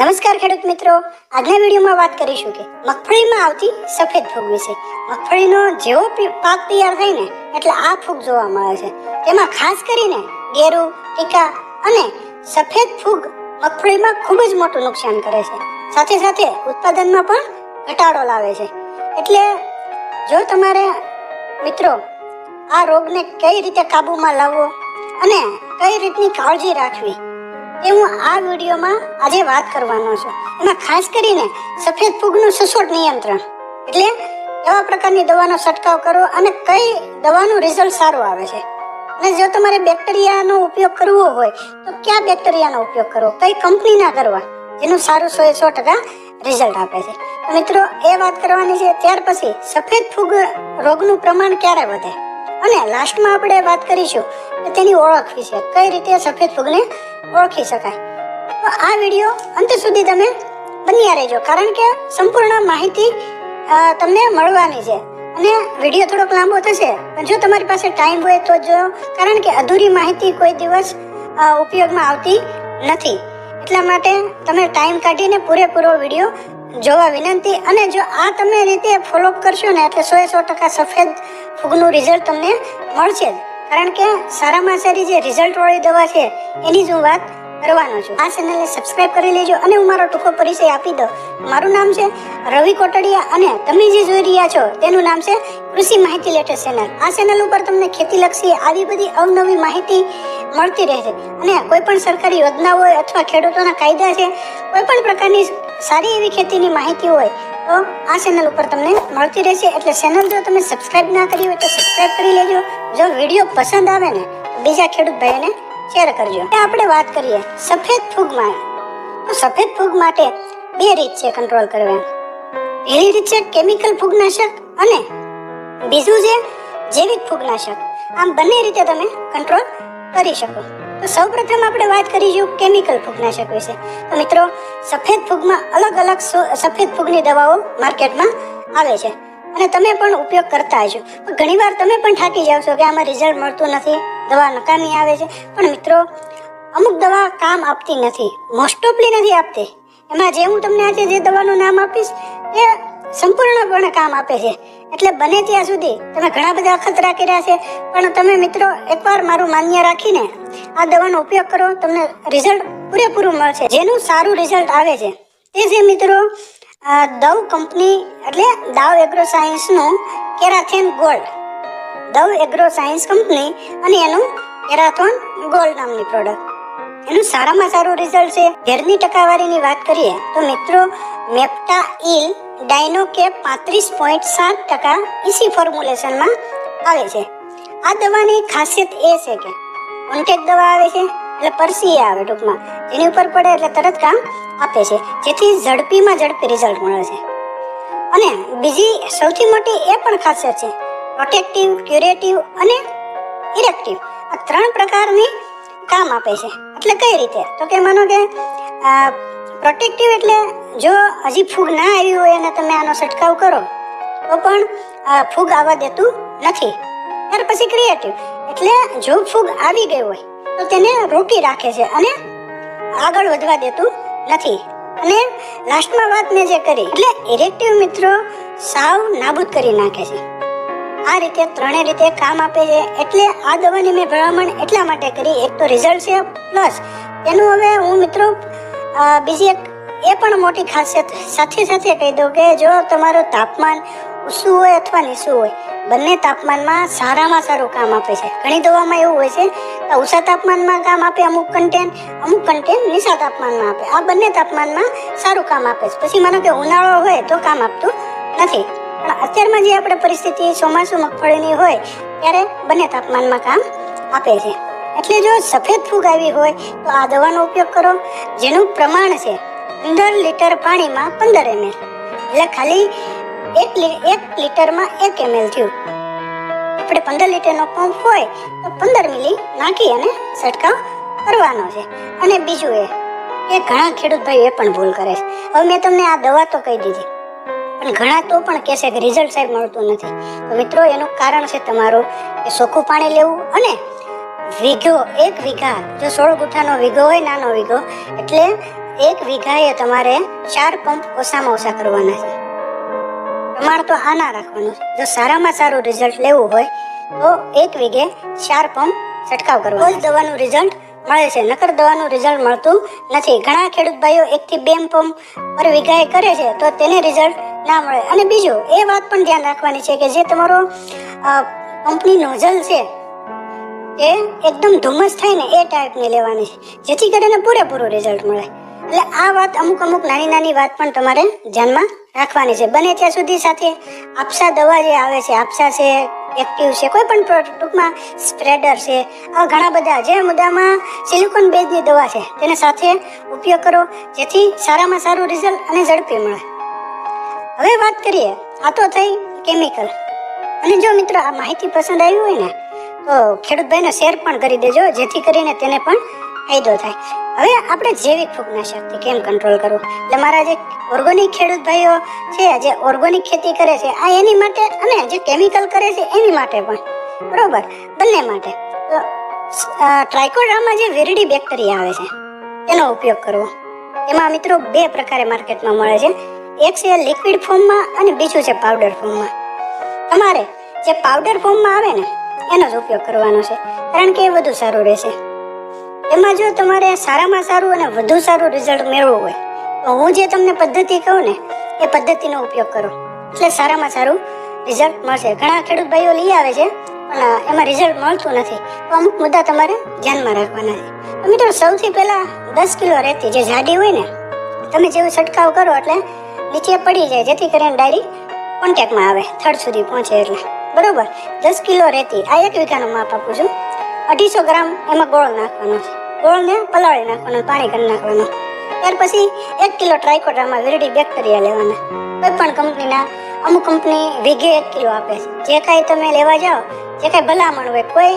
નમસ્કાર ખેડૂત મિત્રો. આજના વિડીયોમાં વાત કરીશું કે મગફળીમાં આવતી સફેદ ફૂગ વિશે. મગફળીનો જેવો પાક તૈયાર થાય ને, એટલે આ ફૂગ જોવા મળે છે. તેમાં ખાસ કરીને ગેરું, ટીકા અને સફેદ ફૂગ મગફળીમાં ખૂબ જ મોટું નુકસાન કરે છે. સાથે સાથે ઉત્પાદનમાં પણ ઘટાડો લાવે છે. એટલે જો તમારે મિત્રો આ રોગને કઈ રીતે કાબૂમાં લાવવો અને કઈ રીતની કાળજી રાખવી એ હું આ વિડીયોમાં આજે વાત કરવાનો છું. એમાં ખાસ કરીને સફેદ ફૂગનું સચોટ નિયંત્રણ. એટલે એવા પ્રકારની દવાનો છંટકાવ કરો અને કઈ દવાનું રિઝલ્ટ સારું આવે છે. અને જો તમારે બેક્ટેરિયાનો ઉપયોગ કરવો હોય, તો કયા બેક્ટેરિયાનો ઉપયોગ કરવો? કઈ કંપનીના કરવા. જેનું સારું સો સો ટકા રિઝલ્ટ આપે છે. મિત્રો, એ વાત કરવાની છે, ત્યાર પછી સફેદ ફૂગ રોગનું પ્રમાણ ક્યારે વધે? અને લાસ્ટમાં આપણે વાત કરીશું તેની ઓળખ વિશે. કઈ રીતે સફેદ ફૂગને ઓળખી શકાય? તો આ વીડિયો અંત સુધી તમે બન્યા રહેજો, કારણ કે સંપૂર્ણ માહિતી તમને મળવાની છે. અને વીડિયો થોડોક લાંબો થશે, પણ જો તમારી પાસે ટાઈમ હોય તો જો, કારણ કે અધૂરી માહિતી કોઈ દિવસ ઉપયોગમાં આવતી નથી. એટલા માટે તમે ટાઈમ કાઢીને પૂરેપૂરો વીડિયો જોવા વિનંતી અને જો આ તમે રીતે ફોલોઅપ કરશો ને એટલે સો એ સો ટકા સફેદ ફૂગનું રિઝલ્ટ તમને મળશે. કારણ કે સારામાં સારી જે રિઝલ્ટ વાળી દવા છે, એની જ હું વાત કરવાનો છું. આ ચેનલને સબસ્ક્રાઇબ કરી લેજો અને હું મારો ટૂંકો પરિચય આપી દઉં. મારું નામ છે રવિ કોટડિયા અને તમે જે જોઈ રહ્યા છો તેનું નામ છે કૃષિ માહિતી લેટેસ્ટ ચેનલ આ ચેનલ ઉપર તમને ખેતીલક્ષી આવી બધી અવનવી માહિતી મળતી રહેશે. અને કોઈ પણ સરકારી યોજના હોય અથવા ખેડૂતોના કાયદા છે, કોઈ પણ પ્રકારની સારી એવી ખેતીની માહિતી હોય, તો આ ચેનલ ઉપર તમને મળતી રહેશે. એટલે ચેનલ જો તમે સબસ્ક્રાઇબ ના કરી હોય તો સબસ્ક્રાઇબ કરી લેજો. જો વીડિયો પસંદ આવે ને, બીજા ખેડૂત ભાઈઓને શેર કરજો આપણે વાત કરીએ. સફેદ ફૂગમાં તો સફેદ ફૂગ માટે બે રીત છે કંટ્રોલ કરવાની. પહેલી રીત છે કેમિકલ ફૂગનાશક અને બીજું છે જૈવિક ફૂગનાશક. આમ બંને રીતે તમે કંટ્રોલ કરી શકો. તો સૌપ્રથમ આપણે વાત કરીશું કેમિકલ ફૂગનાશક વિશે. તો મિત્રો, સફેદ ફૂગમાં અલગ અલગ સફેદ ફૂગની દવાઓ માર્કેટમાં આવે છે. અને તમે પણ ઉપયોગ કરતા હશો. ઘણીવાર તમે પણ થાકી જાવ છો કે આમાં રિઝલ્ટ મળતું નથી. દવા નકામી આવે છે. પણ મિત્રો, અમુક દવા કામ આપતી નથી. મોસ્ટ ઓફલી નથી આપતી. એમાં જે હું તમને આજે જે દવાનું નામ આપીશ, એ સંપૂર્ણપણે કામ આપે છે. એટલે બને ત્યાં સુધી તમે ઘણા બધા અખતરા કર્યા છે. પણ તમે મિત્રો, એકવાર મારું માન્ય રાખીને આ દવાનો ઉપયોગ કરો, તમને રિઝલ્ટ પૂરેપૂરું મળશે. જેનું સારું રિઝલ્ટ આવે છે. તે છે મિત્રો દવ કંપની એટલે Dow agro સાયન્સનું Karathane gold Dow agro science company અને એનું એરાથોન ગોલ્ડ નામની પ્રોડક્ટ એનું સારામાં સારું રિઝલ્ટ છે. ઘેરની ટકાવારીની વાત કરીએ તો મિત્રો મેપ્ટા ઇલ ડાયનોકે પાંત્રીસ પોઈન્ટ સાત ટકા ઇસી ફોર્મ્યુલેશનમાં આવે છે. આ દવાની ખાસિયત એ છે કે કોન્ટેક દવા આવે છે, એટલે પરસી આવે ટૂંકમાં. જેની ઉપર પડે એટલે તરત કામ આપે છે. જેથી ઝડપીમાં ઝડપી રિઝલ્ટ મળે છે. અને બીજી સૌથી મોટી એ પણ ખાસિયત છે પ્રોટેક્ટિવ ક્યુરેટિવ અને ઇરેક્ટિવ આ ત્રણ પ્રકારની કામ આપે છે. એટલે કઈ રીતે? તો કે માનો કે પ્રોટેક્ટિવ એટલે જો હજી ફૂગ ના આવી હોય અને તમે આનો છંટકાવ કરો, તો પણ ફૂગ આવવા દેતું નથી. ત્યાર પછી ક્રિએટિવ એટલે જો ફૂગ આવી ગઈ હોય, તો તેને રોકી રાખે છે અને આગળ વધવા દેતું નથી. અને લાસ્ટમાં વાત મેં જે કરી, એટલે ઇરેક્ટિવ મિત્રો સાવ નાબૂદ કરી નાખે છે. આ રીતે ત્રણેય રીતે કામ આપે છે. એટલે આ દવાની મેં ભલામણ એટલા માટે કરી. એક તો રિઝલ્ટ છે પ્લસ એનું હવે હું મિત્રો બીજી એક એ પણ મોટી ખાસિયત સાથે સાથે કહી દઉં કે જો તમારું તાપમાન ઊંચું હોય અથવા નીચું હોય, બંને તાપમાનમાં સારામાં સારું કામ આપે છે. ઘણી દવામાં એવું હોય છે કે ઊંચા તાપમાનમાં કામ આપે, અમુક કન્ટેન અમુક કન્ટેન નીચા તાપમાનમાં આપે. આ બંને તાપમાનમાં સારું કામ આપે છે. પછી માનો કે ઉનાળો હોય તો કામ આપતું નથી. અત્યારમાં જે આપણે પરિસ્થિતિ ચોમાસું મગફળીની હોય, ત્યારે બંને તાપમાનમાં કામ આપે છે. એટલે જો સફેદ ફૂગ આવી હોય, તો આ દવાનો ઉપયોગ કરો, જેનું પ્રમાણ છે પંદર લીટર પાણીમાં પંદર એમએલ એટલે ખાલી એક એક લીટરમાં એક એમએલ થયું. આપણે પંદર લીટરનો પંપ હોય, તો પંદર મિલી નાખી અને છંટકાવ કરવાનો છે. અને બીજું એ એ ઘણા ખેડૂત ભાઈ એ પણ ભૂલ કરે છે. હવે મેં તમને આ દવા તો કહી દીધી. પણ ઘણા તો પણ કહેશે કે રિઝલ્ટ સાહેબ મળતું નથી. તો મિત્રો, એનું કારણ છે તમારું કે ચોખ્ખું પાણી લેવું અને વીઘો, એક વીઘા, જો સોળ ગુઠાનો વીઘો હોય, નાનો વીઘો, એટલે એક વીઘાએ તમારે ચાર પંપ ઓછામાં ઓછા કરવાના છે. પ્રમાણ તો આના રાખવાનું છે. જો સારામાં સારું રિઝલ્ટ લેવું હોય, તો એક વીઘે ચાર પંપ છંટકાવ કરવો દવાનું રિઝલ્ટ મળે છે. નકર દવાનું રિઝલ્ટ મળતું નથી. ઘણા ખેડૂત ભાઈઓ એકથી બે પંપ પર વીઘાએ કરે છે, તો તેને રિઝલ્ટ ના મળે. અને બીજું, એ વાત પણ ધ્યાન રાખવાની છે કે જે તમારો પંપની નોઝલ છે, એ એકદમ ધુમ્મસ થાય ને એ ટાઈપની લેવાની છે, જેથી કરીને પૂરેપૂરું રિઝલ્ટ મળે. એટલે આ વાત અમુક અમુક નાની નાની વાત પણ તમારે ધ્યાનમાં રાખવાની છે. બને ત્યાં સુધી સાથે આપસા દવા જે આવે છે, આપસા છે એક્ટિવ છે, કોઈ પણ ટૂંકમાં સ્પ્રેડર છે આવા ઘણા બધા જે મુદ્દામાં સિલિકોન બેઝની દવા છે, તેને સાથે ઉપયોગ કરો, જેથી સારામાં સારું રિઝલ્ટ અને ઝડપી મળે. હવે વાત કરીએ, આ તો થઈ કેમિકલ અને જો મિત્રો આ માહિતી પસંદ આવી હોય ને, તો ખેડૂત ભાઈને શેર પણ કરી દેજો, જેથી કરીને તેને પણ ફાયદો થાય. હવે આપણે જૈવિક ફૂગનાશકથી કેમ કંટ્રોલ કરવું? એટલે મારા જે ઓર્ગોનિક ખેડૂત ભાઈઓ છે, જે ઓર્ગોનિક ખેતી કરે છે, આ એની માટે અને જે કેમિકલ કરે છે, એની માટે પણ. બરોબર? બંને માટે. તો ટ્રાયકોડ્રામાં જે વેરડી બેક્ટેરિયા આવે છે, તેનો ઉપયોગ કરવો. એમાં મિત્રો બે પ્રકારે માર્કેટમાં મળે છે. એક છે લિક્વિડ ફોર્મમાં અને બીજું છે પાવડર ફોર્મમાં તમારે જે પાવડર ફોર્મમાં આવે ને, એનો જ ઉપયોગ કરવાનો છે. કારણ કે એ વધુ સારું રહેશે. એમાં જો તમારે સારામાં સારું અને વધુ સારું રિઝલ્ટ મેળવવું હોય, તો હું જે તમને પદ્ધતિ કહું ને, એ પદ્ધતિનો ઉપયોગ કરો. એટલે સારામાં સારું રિઝલ્ટ મળશે. ઘણા ખેડૂત ભાઈઓ લઈ આવે છે, પણ એમાં રિઝલ્ટ મળતું નથી. તો અમુક મુદ્દા તમારે ધ્યાનમાં રાખવાના છે. તો મિત્રો, સૌથી પહેલાં દસ કિલો રહેતી જે જાડી હોય ને, તમે જેવું છંટકાવ કરો એટલે નીચે પડી જાય, જેથી કરીને ડાયરી કોન્ટેક્ટમાં આવે થર્ડ સુધી પહોંચે એટલે. બરોબર? દસ કિલો રહેતી આ એક વીઘાનું માપ આપું છું. અઢીસો ગ્રામ એમાં ગોળ નાખવાનો છે. ગોળને પલાળી નાખવાનો, પાણી કરી નાખવાનું. ત્યાર પછી એક કિલો ટ્રાયકોડ્રામાં વિરડી બેક્ટેરિયા લેવાના. કોઈ પણ કંપનીના અમુક કંપની વીઘે એક કિલો આપે છે. જે કાંઈ તમે લેવા જાઓ, જે કાંઈ ભલામણ હોય, કોઈ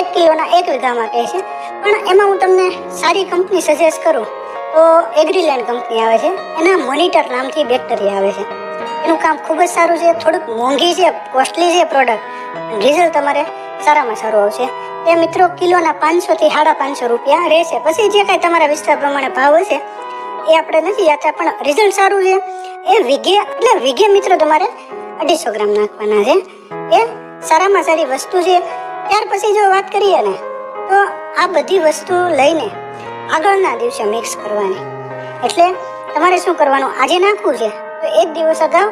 એક કિલોના એક વીઘામાં કહે છે. પણ એમાં હું તમને સારી કંપની સજેસ્ટ કરું. તો એગ્રીલેન્ડ કંપની આવે છે. એના મોનિટર નામથી બેક્ટેરિયા આવે છે. એનું કામ ખૂબ જ સારું છે. થોડુંક મોંઘી છે કોસ્ટલી છે પ્રોડક્ટ રિઝલ્ટ તમારે સારામાં સારું આવશે. એ મિત્રો કિલોના પાંચસોથી સાડા પાંચસો રૂપિયા રહેશે. પછી જે કાંઈ તમારા વિસ્તાર પ્રમાણે ભાવ હશે, એ આપણે નથી જાતા પણ રિઝલ્ટ સારું છે. એ વીઘે, એટલે વીઘે મિત્રો તમારે અઢીસો ગ્રામ નાખવાના છે. એ સારામાં સારી વસ્તુ છે. ત્યાર પછી જો વાત કરીએ ને, તો આ બધી વસ્તુ લઈને આગળના દિવસે મિક્સ કરવાની. એટલે તમારે શું કરવાનું? આજે નાખવું છે. તો એક દિવસ અગાઉ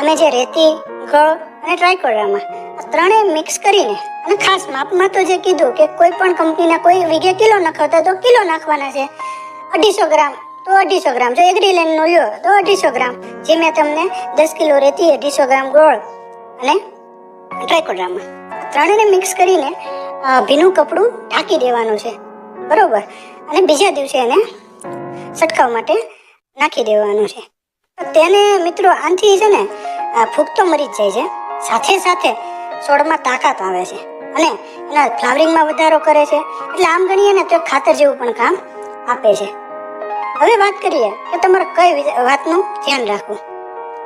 અમે જે રેતી ગળ અને ટ્રાયકોડ્રામાં ત્રણેય મિક્સ કરીને અને ખાસ માપમાં તો જે કીધું કે કોઈ પણ કંપનીના કોઈ વીઘે કિલો નખાવતા તો કિલો નાખવાના છે. અઢીસો ગ્રામ, તો અઢીસો ગ્રામ. જો લેનનો લ્યો, તો અઢીસો ગ્રામ. જે મેં તમને દસ કિલો રેતી, અઢીસો ગ્રામ ગોળ અને ટ્રાયકોડ્રામાં ત્રણેયને મિક્સ કરીને ભીનું કપડું ઢાંકી દેવાનું છે. બરોબર? અને બીજા દિવસે એને છંટકાવ માટે નાખી દેવાનું છે. તેને મિત્રો આનાથી છે ને ફૂગ તો મરી જ જાય છે. સાથે સાથે છોડમાં તાકાત આવે છે અને એના ફ્લાવરિંગમાં વધારો કરે છે. એટલે આમ ગણીએ ને તો ખાતર જેવું પણ કામ આપે છે. હવે વાત કરીએ કે તમારે કઈ વાતનું ધ્યાન રાખવું.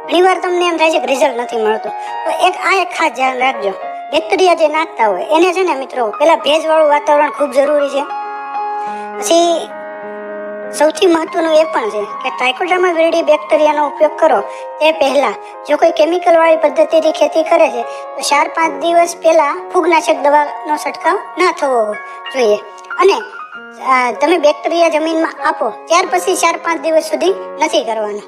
ઘણીવાર તમને એમ થાય છે કે રિઝલ્ટ નથી મળતું. તો એક, આ એક ખાસ ધ્યાન રાખજો. બેક્ટેરિયા જે નાખતા હોય, એને છે ને મિત્રો, પેલા ભેજવાળું વાતાવરણ ખૂબ જરૂરી છે. પછી સૌથી મહત્વનું એ પણ છે કે ટ્રાયકોડ્રામા વિરડી બેક્ટેરિયાનો ઉપયોગ કરો તે પહેલાં. જો કોઈ કેમિકલવાળી પદ્ધતિથી ખેતી કરે છે, તો ચાર પાંચ દિવસ પહેલાં ફૂગનાશક દવાનો છંટકાવ ના થવો જોઈએ. અને તમે બેક્ટેરિયા જમીનમાં આપો, ત્યાર પછી ચાર પાંચ દિવસ સુધી નથી કરવાનું.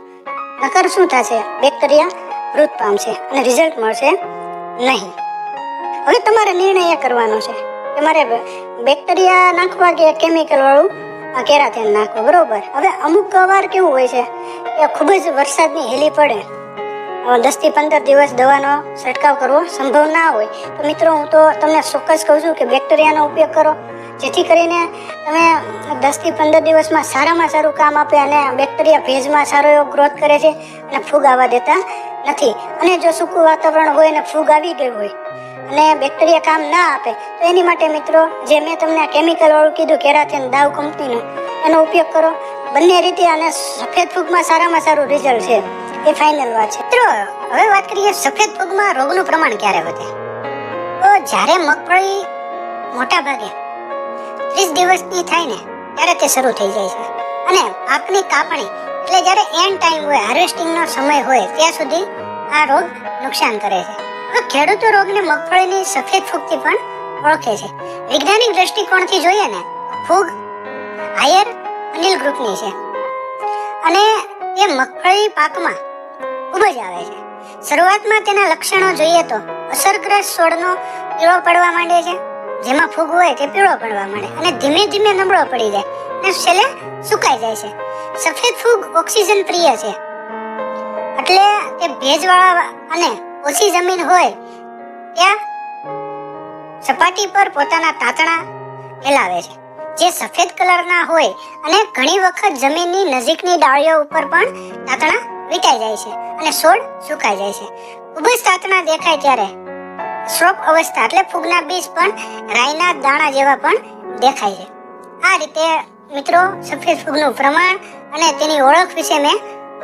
નકર શું થશે? બેક્ટેરિયા મૃત પામશે અને રિઝલ્ટ મળશે નહીં. હવે તમારે નિર્ણય કરવાનો છે. કે મારે બેક્ટેરિયા નાખવા કે કેમિકલ વાળું? આ નાખવું, બરોબર. હવે અમુક વાર કેવું હોય છે કે ખૂબ જ વરસાદની હેલી પડે. દસથી પંદર દિવસ દવાનો છંટકાવ કરવો સંભવ ના હોય. તો મિત્રો, હું તો તમને ચોક્કસ કહું છું કે બેક્ટેરિયાનો ઉપયોગ કરો. જેથી કરીને તમે દસથી પંદર દિવસમાં સારામાં સારું કામ આપે અને બેક્ટેરિયા ભેજમાં સારો એવો ગ્રોથ કરે છે અને ફૂગ આવવા દેતા નથી. અને જો સૂકું વાતાવરણ હોય અને ફૂગ આવી ગયું હોય અને બેક્ટેરિયા કામ ના આપે. તો એની માટે મિત્રો, જે મેં તમને કેમિકલવાળું કીધું, કેરાથેન, દાવ કંપનીનું, એનો ઉપયોગ કરો. બંને રીતે અને સફેદ ફૂગમાં સારામાં સારું રિઝલ્ટ છે. એ ફાઇનલ વાત છે. મિત્રો, હવે વાત કરીએ સફેદ ફૂગમાં રોગનું પ્રમાણ ક્યારે વધે? તો જ્યારે મગફળી મોટા ભાગે ત્રીસ દિવસની થાય ને, ત્યારે તે શરૂ થઈ જાય છે. અને પાકની કાપણી, એટલે જ્યારે એન્ડ ટાઈમ હોય હાર્વેસ્ટિંગનો સમય હોય, ત્યાં સુધી આ રોગ નુકસાન કરે છે. ખેડૂતો રોગને મગફળીની સફેદ ફૂગથી પણ ઓળખે છે. વૈજ્ઞાનિક દ્રષ્ટિકોણથી જોઈએ ને, ફૂગ હાયર અનિલ ગ્રુપની છે. અને એ મગફળી પાકમાં ખૂબ જ આવે છે. શરૂઆતમાં તેના લક્ષણો જોઈએ તો અસરગ્રસ્ત છોડનો પીળો પડવા માંડે છે. જેમાં ફૂગ હોય તે પીળો પડવા માંડે અને ધીમે ધીમે નબળો પડી જાય અને છેલ્લે સુકાઈ જાય છે. સફેદ ફૂગ ઓક્સિજન પ્રિય છે. એટલે તે ભેજવાળા અને ઓછી જમીન હોય, ત્યાં સપાટી પર પોતાના તાતણા ફેલાવે છે. જે સફેદ કલરના હોય અને ઘણી વખત જમીનની નજીકની ડાળીઓ ઉપર પણ તાતણા વીંટાઈ જાય છે અને છોડ સુકાઈ જાય છે. ખૂબ જ તાતણા દેખાય ત્યારે. શ્રોપ અવસ્થા એટલે ફૂગના બીજ પણ રાઈના દાણા જેવા પણ દેખાય છે. આ રીતે મિત્રો સફેદ ફૂગનું પ્રમાણ અને તેની ઓળખ વિશે મેં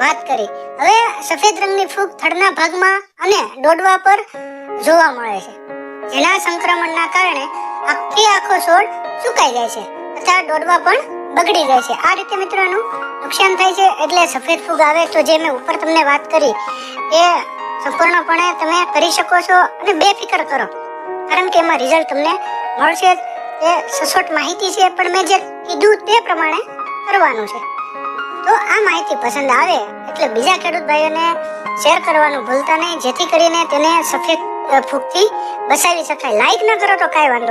વાત કરી. હવે સફેદ રંગની ફૂગ થડના ભાગમાં અને ડોડવા પર જોવા મળે છે. જેના સંક્રમણના કારણે આખી આખો છોડ સુકાઈ જાય છે તથા ડોડવા પણ બગડી જાય છે. આ રીતે મિત્રો એનું નુકસાન થાય છે એટલે સફેદ ફૂગ આવે તો જે મેં ઉપર તમને વાત કરી એ સંપૂર્ણપણે તમે કરી શકો છો અને બેફિકર કરો. કારણ કે એમાં રિઝલ્ટ તમને મળશે. એ સચોટ માહિતી છે, પણ મેં જે કીધું તે પ્રમાણે કરવાનું છે. તો આ માહિતી પસંદ આવે એટલે બીજા ખેડૂત ભાઈઓને શેર કરવાનું ભૂલતા નહીં. જેથી કરીને તેને સફેદ ફૂગથી બચાવી શકાય. લાઈક ન કરો તો કાંઈ વાંધો